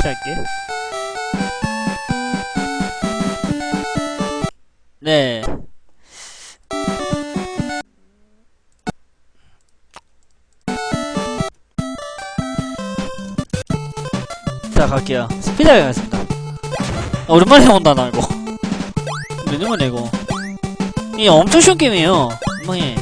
킬할게. 네. 자, 갈게요. 스피드하게 가겠습니다. 아, 오랜만에 온다, 나 이거. 몇 년 만에 이거. 이게 엄청 쉬운 게임이에요. 엉망해.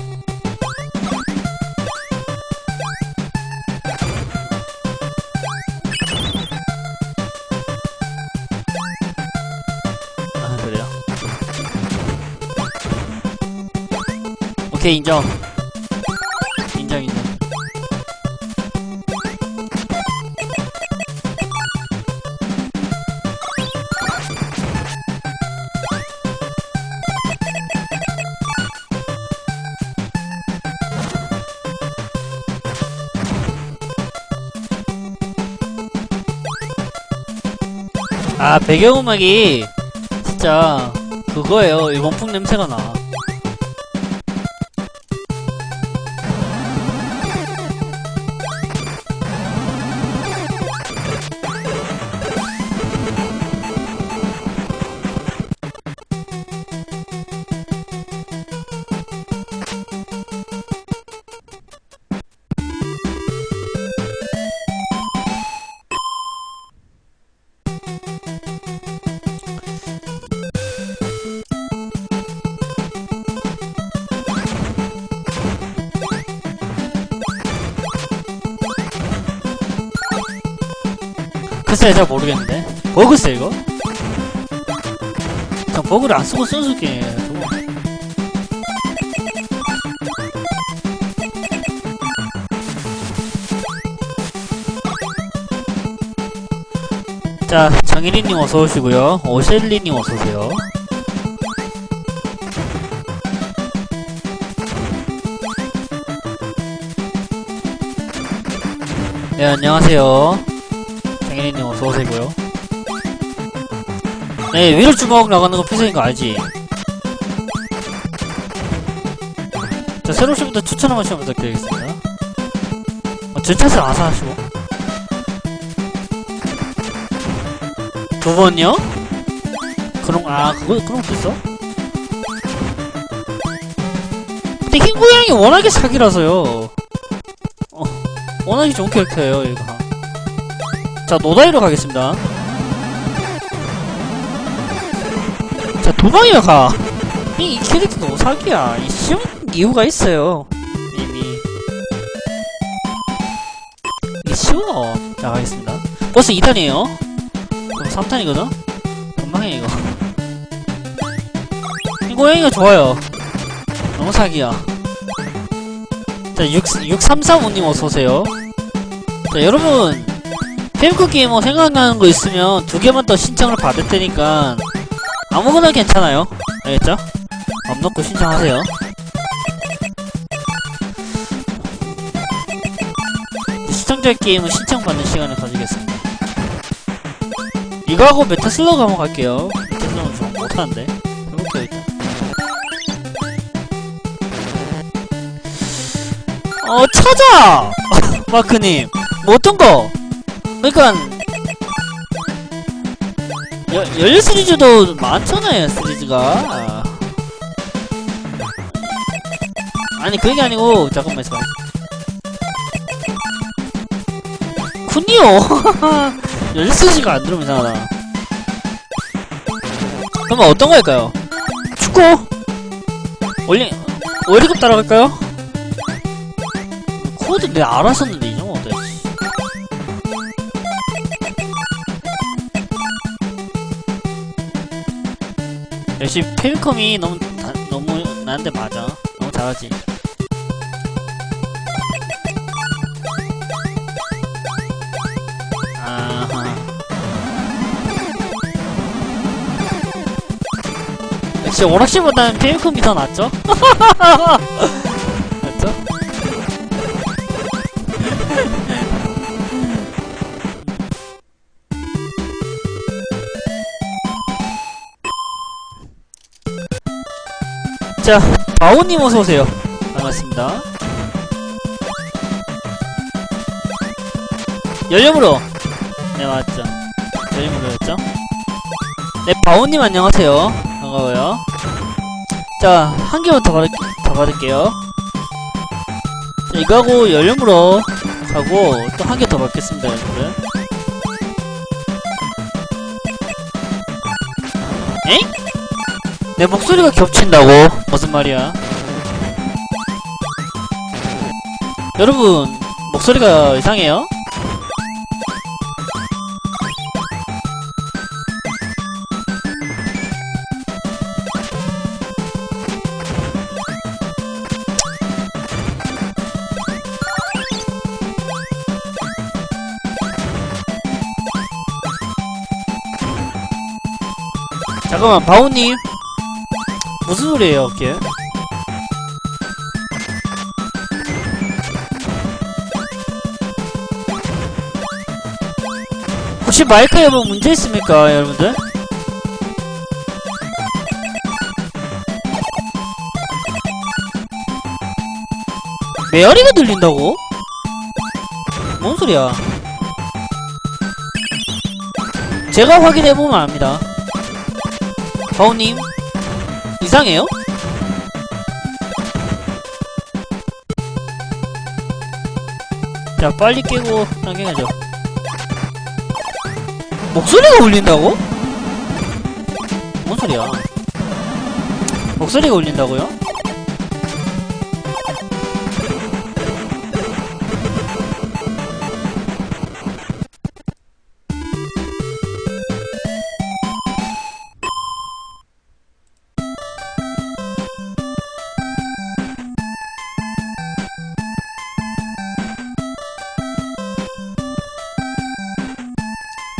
오케이, 인정. 인정, 인정. 아, 배경음악이 진짜 그거예요. 일본 풍 냄새가 나. 글쎄, 잘 모르겠는데. 버그세, 이거? 저 버그를 안 쓰고 쓴 게임이에요. 저거. 자, 정일이님 어서오시고요. 오셸리님 어서오세요. 네, 안녕하세요. 장인이님 어서오세요고요 네 위로 주먹 나가는 거 필수인 거 알지? 자 새로 분들 추천 한 번씩 부탁드리겠습니다 어, 주차를 안 사시고 두 번요? 그런 아 그거 그런 것도 있어? 근데 흰 고양이 워낙에 사기라서요 어 워낙에 좋은 캐릭터예요 얘가 자, 노다이로 가겠습니다. 자, 도망이야, 가. 이, 이 캐릭터 너무 사기야. 이 쉬운 이유가 있어요. 이미. 이게 쉬워. 자, 가겠습니다. 버스 2탄이에요. 그럼 3탄이거든? 금방해, 이거. 이 고양이가 좋아요. 너무 사기야. 자, 6, 6335님 어서오세요. 자, 여러분. 페이크 게이머 생각나는 거 있으면 두 개만 더 신청을 받을 테니까 아무거나 괜찮아요. 알겠죠? 맘 놓고 신청하세요. 시청자 게임은 신청받는 시간을 가지겠습니다. 이거하고 메타슬러그 한번 갈게요. 메타슬러그 좀 못하는데. 해볼게요, 일단. 어, 찾아! 마크님. 뭐 어떤 거? 그니까 여, 연료 시리즈도 많잖아요 시리즈가. 아니 그게 아니고 잠깐만 있어봐. 군요! 연료 시리즈가 안 들으면 이상하다. 그러면 어떤 거 할까요? 축구? 올리 월드컵 따라갈까요? 코드 내가 알았었 역시 페미컴이 너무 다, 너무 나한테 맞아. 너무 잘하지. 아하. 역시 오락실보다는 페미컴이 더 낫죠? 자, 바오님 어서오세요. 반갑습니다. 연령으로. 네, 맞죠. 눌렀죠? 네, 바오님 안녕하세요. 반가워요. 자, 한 개만 더, 받을, 더 받을게요. 자, 이거 하고 연료물어 하고 또 한 개 더 받겠습니다, 여러분들. 내 목소리가 겹친다고? 무슨 말이야? 여러분, 목소리가 이상해요? 잠깐만, 바오님. 무슨 소리예요, 그게? 혹시 마이크에 뭐 문제 있습니까, 여러분들? 메아리가 들린다고? 뭔 소리야? 제가 확인해보면 압니다. 바오님, 이상해요? 자, 빨리 깨고 당겨야죠. 목소리가 울린다고? 뭔 소리야? 목소리가 울린다고요?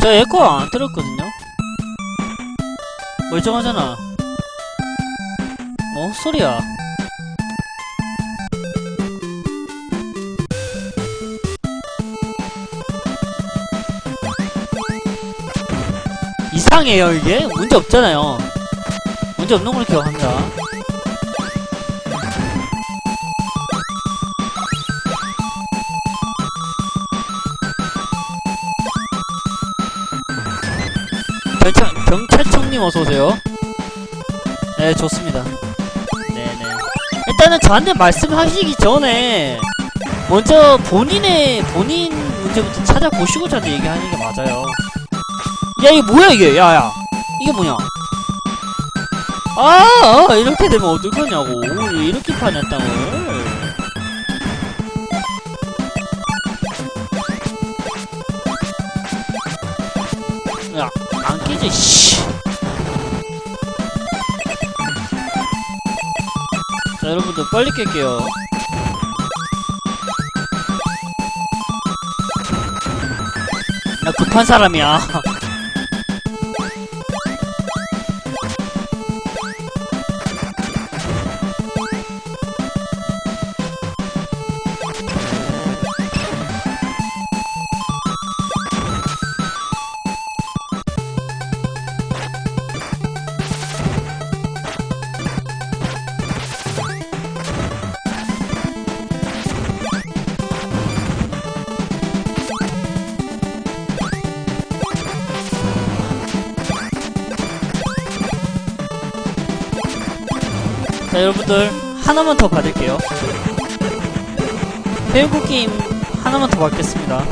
저 에코 안 들었거든요? 멀쩡하잖아. 뭐 소리야? 이상해요 이게? 문제 없잖아요. 문제 없는 걸로 기억합니다. 님 어서오세요. 네, 좋습니다. 네네. 일단은 저한테 말씀하시기 전에, 먼저 본인의, 본인 문제부터 찾아보시고 저한테 얘기하는 게 맞아요. 야, 이게 뭐야, 이게? 야, 야. 이게 뭐냐? 아, 아, 이렇게 되면 어떡하냐고. 왜 이렇게 땅을. 자, 여러분들 빨리 깰게요. 나 급한 사람이야. 하나만 더 받을게요. 배우국 게임 하나만 더 받겠습니다.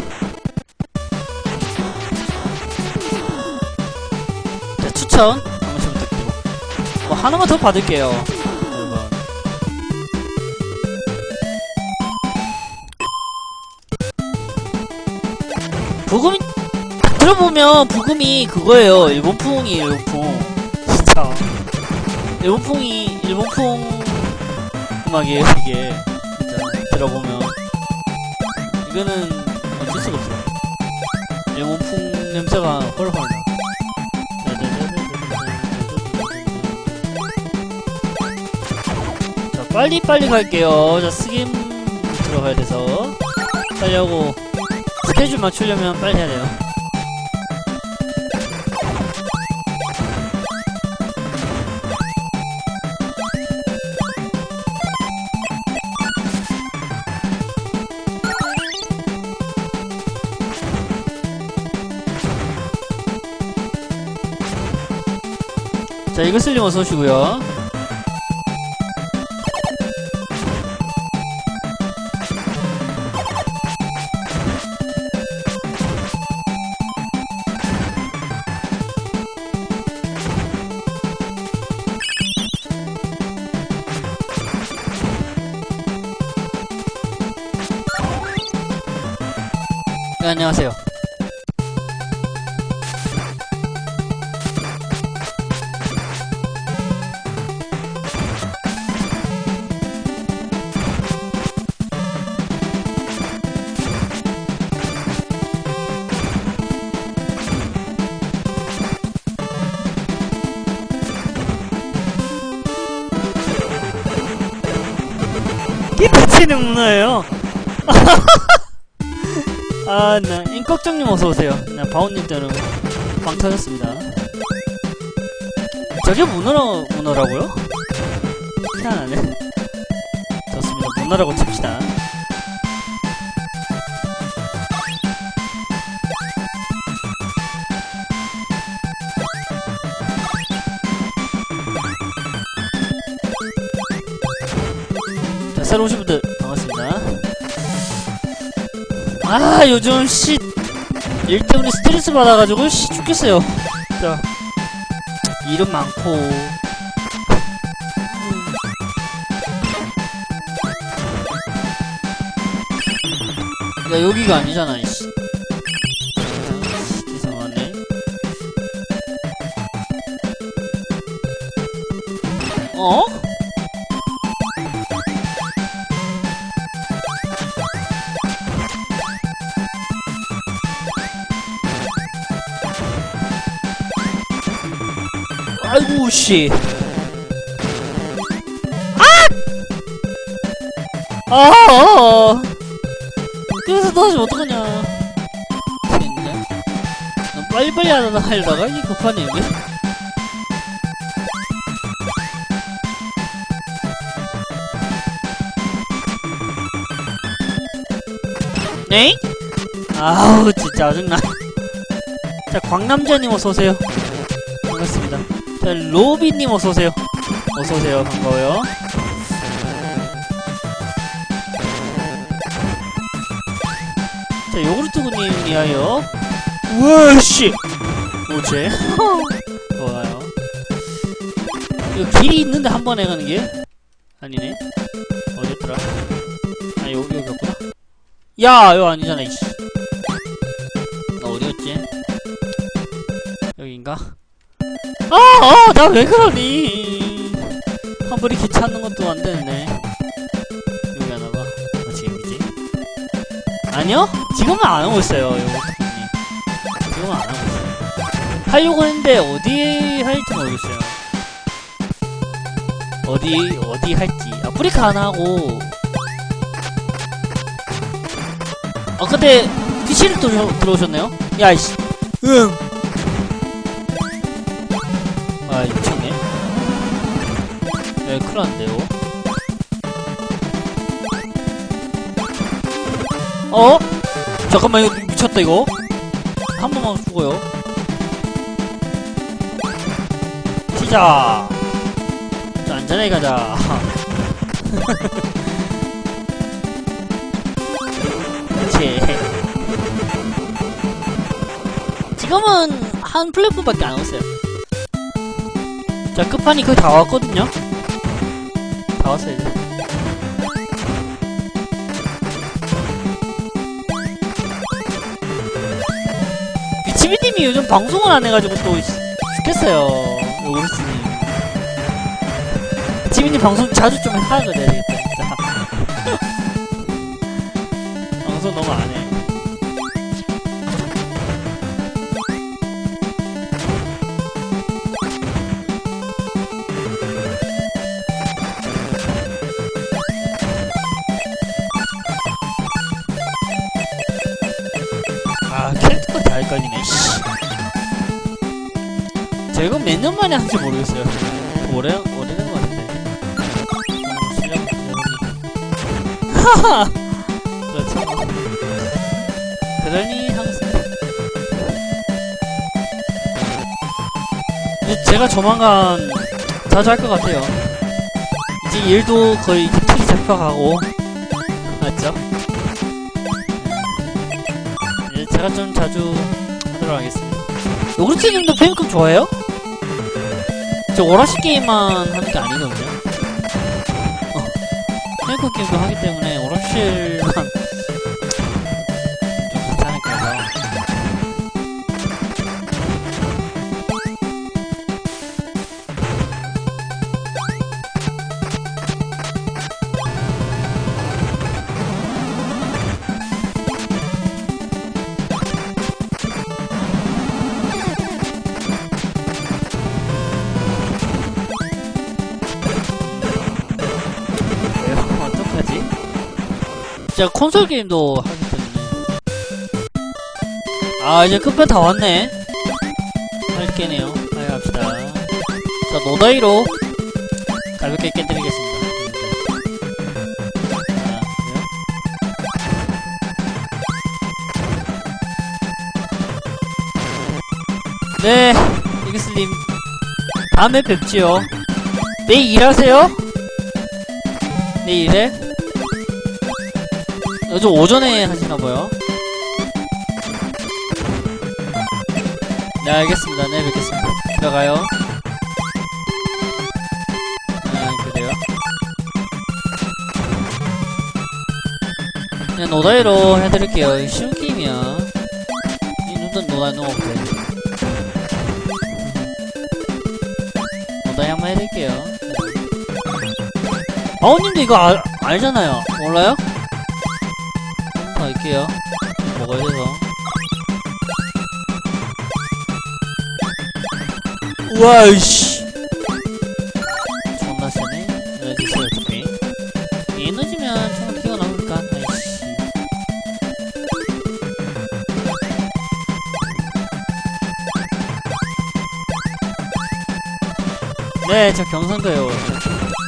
자, 추천 한 번씩 부탁드리고 뭐 하나만 더 받을게요. 여러분. 부금이 들어보면 부금이 그거예요. 일본풍이에요, 일본풍. 진짜. 일본풍이 일본풍 음악이에요 이게 진짜 들어보면 이거는 어쩔 수가 없어 일본풍 냄새가 훨훨 나 자, 빨리빨리 갈게요. 자, 스김 들어가야 돼서. 빨리 하고, 스케줄 맞추려면 빨리 해야 돼요. 자, 이글슬님 어서 오시고요. 끼파치는 문어예요. 아, 나 인꺽정님 어서 오세요. 나 바온님 때는 빵 터졌습니다. 저게 문어라 문어라고요? 희한하네. 좋습니다. 문어라고 칩시다. 자, 새로 오신 분들. 아, 요즘 씨, 일 때문에 스트레스 받아가지고 씨 죽겠어요. 자, 일은 많고. 야, 여기가 아니잖아, 이씨. 씨. 아! 아! 아! 여기서 도와주면 어떡하냐. 진짜. 난 빨리빨리 하다 하려다가 이게 급하네 이게. 네? 아우 진짜 짜증나. 자 광남자님 어서 오세요. 자, 로비님 어서오세요. 어서오세요. 반가워요. 자, 요구르트구님 이하여. 우와, 씨! 뭐지? 좋아요. 이거 길이 있는데 한 번에 가는 게? 아니네. 어디였더라? 아, 여기, 여기였구나. 야! 이거 아니잖아, 이씨. 나 어디였지? 여긴가? 아, 아, 나 왜 그러니? 한 번에 귀찮는 것도 안 되네. 여기 하나 봐. 어, 지금 여기지? 아니요? 지금은 안 하고 있어요, 요거. 지금은 안 하고 있어요. 하려고 했는데, 어디 할지 모르겠어요. 어디, 어디 할지. 아프리카 하나 하고. 아, 근데, PC를 또 들어오셨네요? 야, 이씨. 응. 어? 잠깐만 이거 미쳤다 이거. 한 번만 죽어요. 시작 자 안전하게 가자. 그렇지 지금은 한 플랫폼밖에 안 왔어요. 자, 끝판이 거의 다 왔거든요? 다 왔어요, 이제. 미치비님이 요즘 방송을 안 해가지고 또, 씨, 죽겠어요. 오르스님. 미치비님 방송 자주 좀 하야 되겠다, 진짜. 방송 너무 안 해. 몇 년 만에 한지 모르겠어요 오래 오래된 것 같은데 하하 그렇죠 그러니 항상 제가 조만간 자주 할 것 같아요. 이제 일도 거의 이제 틀이 잡혀가고 맞죠? 음. 이제 제가 좀 자주 하도록 하겠습니다. 요구르트님도 페인컵 좋아해요? 저 오라시 게임만 하는 게 아니거든요. 어, 페인컵 게임도 하기 때문에 오라시만 제가 콘솔 게임도 하기 때문에 아 이제 끝편 다 왔네 할게네요 빨리 갑시다 자 노다이로 가볍게 그래요? 네 이그슬님 다음에 뵙지요 내일 일하세요? 내일에? 요즘 오전에 하시나봐요. 네, 알겠습니다. 네, 뵙겠습니다. 들어가요. 아, 그래요? 그냥 노다이로 해드릴게요. 쉬운 게임이야. 이 눈도 노다이 넣으면 돼. 노다이 한번 해드릴게요. 바오님도 이거 알, 알잖아요. 몰라요? 다 할게요. 먹어야 돼서. 우와, 이씨. 존나 세네. 에너지 저기. 에너지면 정말 튀어나오니까, 아이씨. 네, 저 경상도요.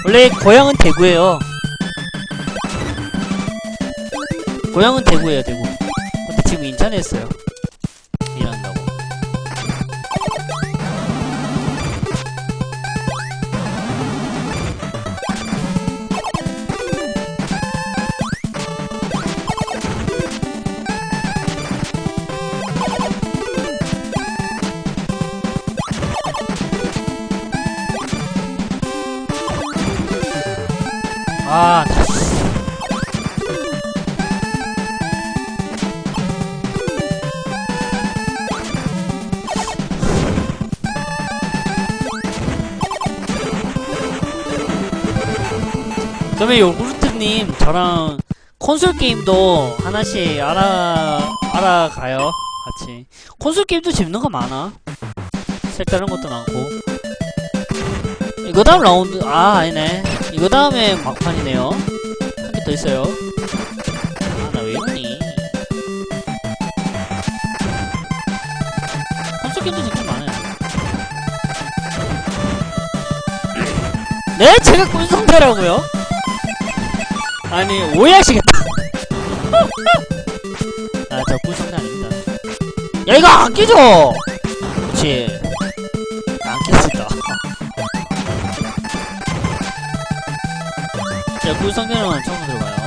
원래 고향은 대구예요. 고향은 대구예요, 대구. 근데 지금 인천에 있어요. 일한다고. 아, 나 그러면 요구르트님 저랑 콘솔 게임도 하나씩 알아 알아가요 같이. 콘솔 게임도 재밌는 거 많아. 색다른 것도 많고. 이거 다음 라운드 아 아니네. 이거 다음에 막판이네요. 한 개 더 있어요. 아 나 왜 이러니? 콘솔 게임도 거 많아요. 네? 제가 꿀성대라고요? 아니 오해하시겠다. 아저 꿀성대 아닙니다. 야 이거 안 깨져 그치? 안 깼을까 자 꿀성대는 처음 들어가요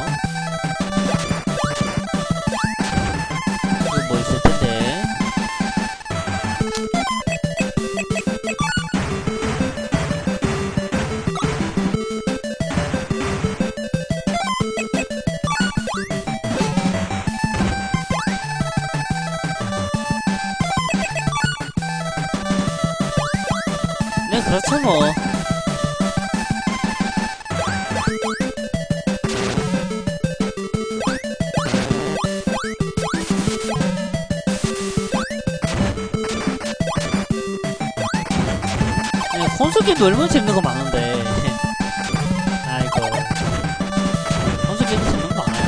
게임도 얼마나 재밌는 거 많은데. 아이고. 콘솔 게임도 재밌는 거 많아요.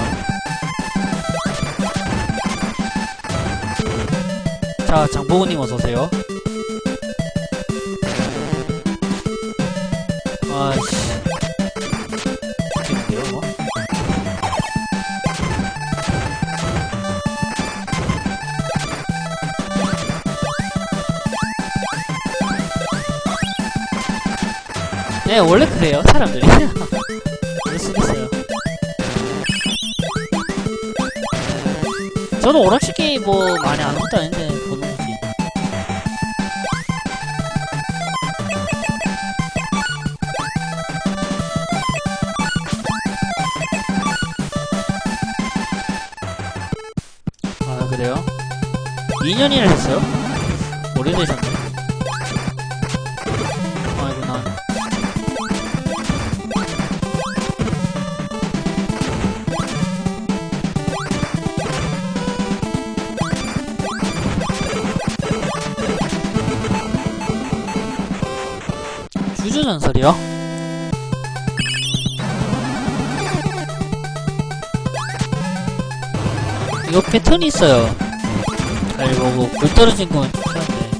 자 장보고님 어서오세요 네, 원래 그래요, 사람들이. 그럴 수도 있어요. 저도 오락실기 뭐 많이 아는 것도 아닌데, 보는 거지. 아, 그래요? 2년이나 됐어요? 오래되셨네. 이거 패턴이 있어요. 잘 보고 굴 떨어진 건 좋던데.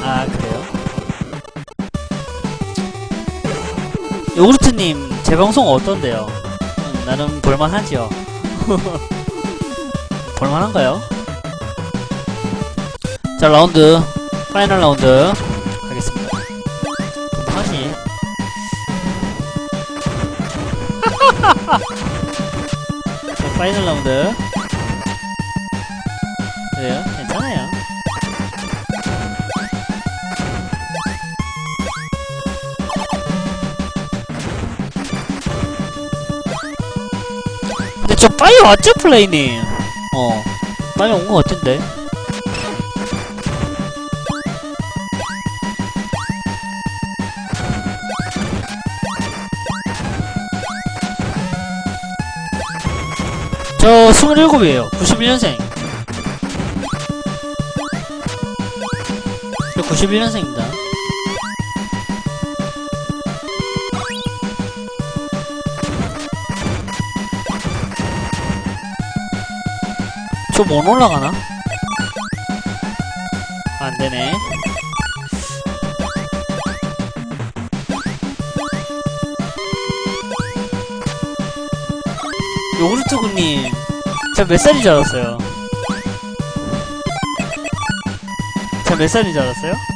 아 그래요? 요구르트님 제 방송 어떤데요? 음, 나름 볼만하지요. 볼만한가요? 자 라운드 파이널 라운드 하겠습니다. 하시. 자 파이널 라운드. 그래요? 괜찮아요. 근데 저 빨리 왔죠 플레이님? 어 빨리 온 것 같은데. 저 27이에요. 91년생. 저 91년생입니다. 저 못 올라가나? 안 되네. 군님, 제가 몇 살인 줄 알았어요? 제가 몇 살인 줄 알았어요?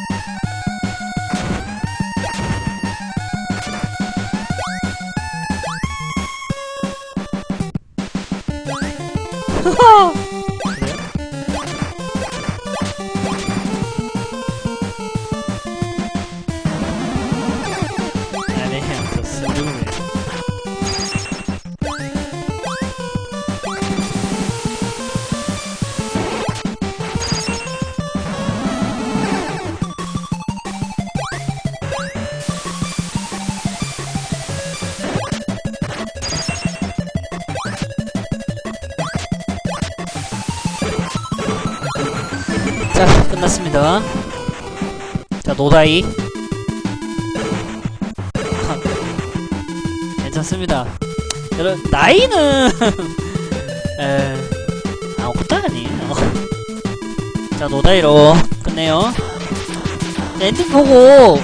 자, 끝났습니다. 자, 노다이. 괜찮습니다. 여러분, 나이는, 에, 아무것도 아니에요. 자, 노다이로 끝내요. 자, 엔딩 보고,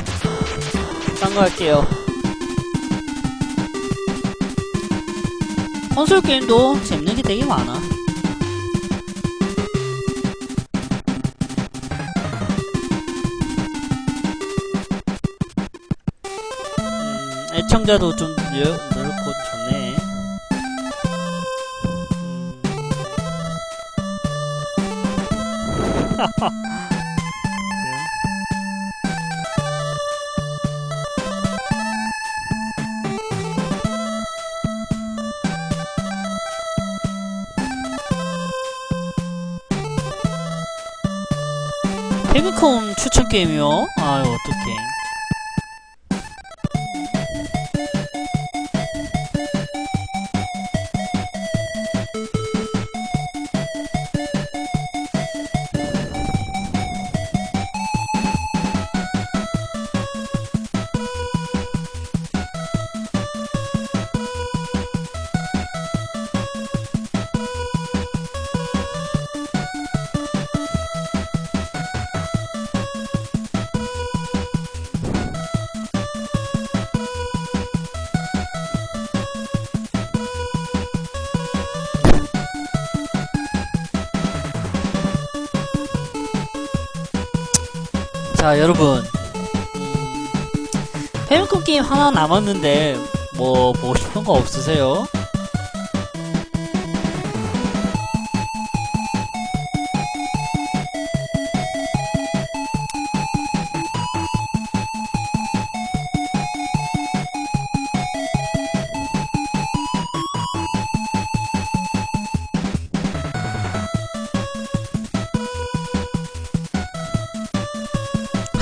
딴 거 할게요. 콘솔 게임도 재밌는 게 되게 많아. 음, 애청자도 좀 여, 넓고 좋네. 음. 페미컴 추천 게임이요? 아유 어떡해 자, 여러분. 음, 페미콘 게임 하나 남았는데, 뭐, 보고 싶은 거 없으세요?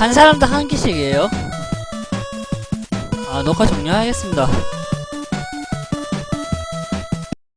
한 사람당 한 개씩이에요. 아, 녹화 종료하겠습니다.